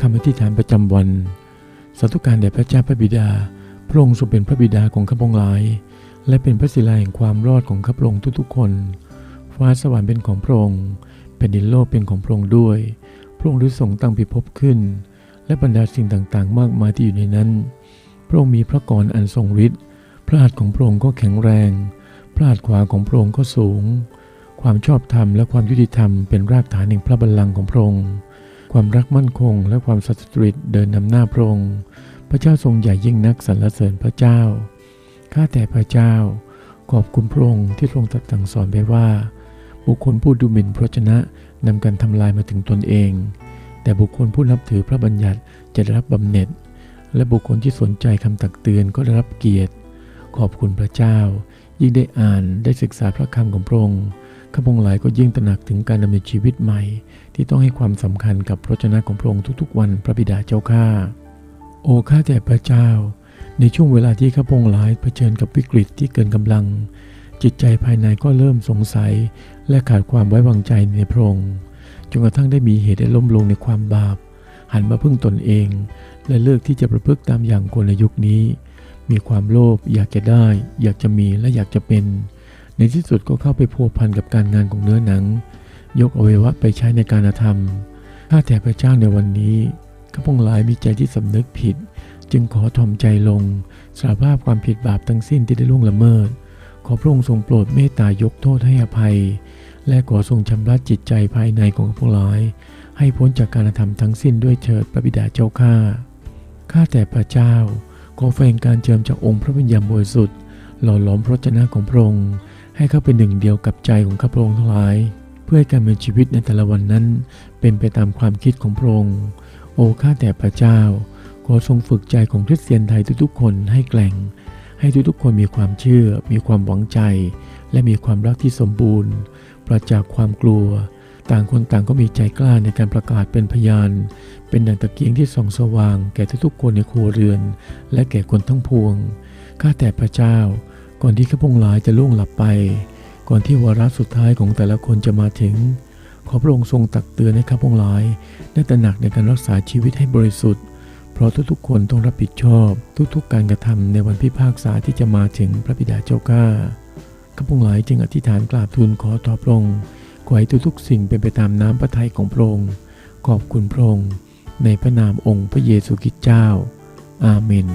คำอธิษฐานประจำวัน สาธุการแด่พระเจ้าพระบิดา พระองค์ทรงเป็นพระบิดาของข้าพงหลาย และเป็นพระศิลาแห่งความรอดของข้าพองค์ทุกๆ คน ฟ้าสวรรค์เป็นของพระองค์แผ่นดินโลกเป็นของพระองค์ด้วย พระองค์ได้ทรงตั้งพิภพขึ้น และบรรดาสิ่งต่างๆ มากมายที่อยู่ในนั้น พระองค์มีพระกรอันทรงฤทธิ์พระหัตถ์ของพระองค์ก็แข็งแรง พระหัตถ์ขวาของพระองค์ก็สูง ความชอบธรรมและความยุติธรรมเป็นรากฐานแห่งพระบัลลังก์ของพระองค์ ความรักมั่นคงและความสัตย์สุจริตเดินนำหน้าพระองค์ พระเจ้าทรงใหญ่ยิ่งนักสรรเสริญพระเจ้า ข้าแต่พระเจ้า ขอบคุณพระองค์ที่ทรงตรัสสั่งสอนไว้ว่า บุคคลผู้ดูหมิ่นพระชนะนำการทำลายมาถึงตนเอง แต่บุคคลผู้นับถือพระบัญญัติจะได้รับบำเหน็จ และบุคคลที่สนใจคำตักเตือนก็ได้รับเกียรติ ขอบคุณพระเจ้า ยิ่งได้อ่านได้ศึกษาพระคำของพระองค์ ข้าพงหลายก็ยิ่งตระหนักถึงการดำเนินชีวิตใหม่ ที่ต้องให้ความสำคัญกับพระชนะของพระองค์ทุกๆ วันพระบิดาเจ้าข้าโอ้ข้าแต่พระเจ้า ในช่วงเวลาที่ข้าพงหลายเผชิญกับวิกฤตที่เกินกำลัง จิตใจภายในก็เริ่มสงสัย และขาดความไว้วางใจในพระองค์จนกระทั่งได้มีเหตุได้ล้มลงในความบาป หันมาพึ่งตนเอง และเลือกที่จะประพฤติตามอย่างคนในยุคนี้ มีความโลภอยากจะได้ อยากจะมีและอยากจะเป็น ในที่สุดก็เข้าไปพัวพันกับการงานของเนื้อหนัง ยกอวัยวะไปใช้ในการธรรม ข้าแต่พระเจ้าในวันนี้ข้าพงหลายมีใจที่สำนึกผิด จึงขอถ่อมใจลง สารภาพความผิดบาปทั้งสิ้นที่ได้ล่วงละเมิด ขอพระองค์ทรงโปรดเมตตายกโทษให้อภัย และขอทรงชำระจิตใจภายในของข้าพงหลาย ให้พ้นจากการกระทำทั้งสิ้นด้วยเถิดพระบิดาเจ้าข้าข้าแต่พระเจ้า ขอแฝงการเจิมจากองค์พระวิญญาณบริสุทธิ์หล่อหลอมพระเจนะของพระองค์ ให้เข้าเป็นหนึ่งเดียวกับใจของข้าพระองค์ทั้งหลาย เพื่อการเป็นชีวิตในแต่ละวันนั้น เป็นไปตามความคิดของพระองค์ โอ้ข้าแต่พระเจ้า ขอทรงฝึกใจของคริสเตียนไทยทุกๆ คนให้แกร่ง ให้ทุกๆ คนมีความเชื่อ มีความหวังใจ และมีความรักที่สมบูรณ์ปราศจากความกลัว ต่างคนต่างก็มีใจกล้าในการประกาศเป็นพยาน เป็นดังตะเกียงที่ส่องสว่าง แก่ทุกๆคนในครัวเรือน และแก่คนทั้งพวงข้าแต่พระเจ้า ก่อนที่ข้าพงหลายจะล่วงหลับไป ก่อนที่วาระสุดท้ายของแต่ละคนจะมาถึง ขอพระองค์ทรงตักเตือนให้ข้าพงหลาย ได้ตระหนักในการรักษาชีวิตให้บริสุทธิ์ เพราะทุกๆคนต้องรับผิดชอบ ทุกๆ การกระทำในวันพิพากษาที่จะมาถึงพระบิดาเจ้าข้าข้าพงหลายจึงอธิษฐานกราบทูลขอต่อพระองค์ขอให้ทุกๆสิ่งเป็นไปตามน้ำพระทัยของพระองค์ขอบคุณพระองค์ในพระนามองค์พระเยซูคริสต์เจ้า อาเมน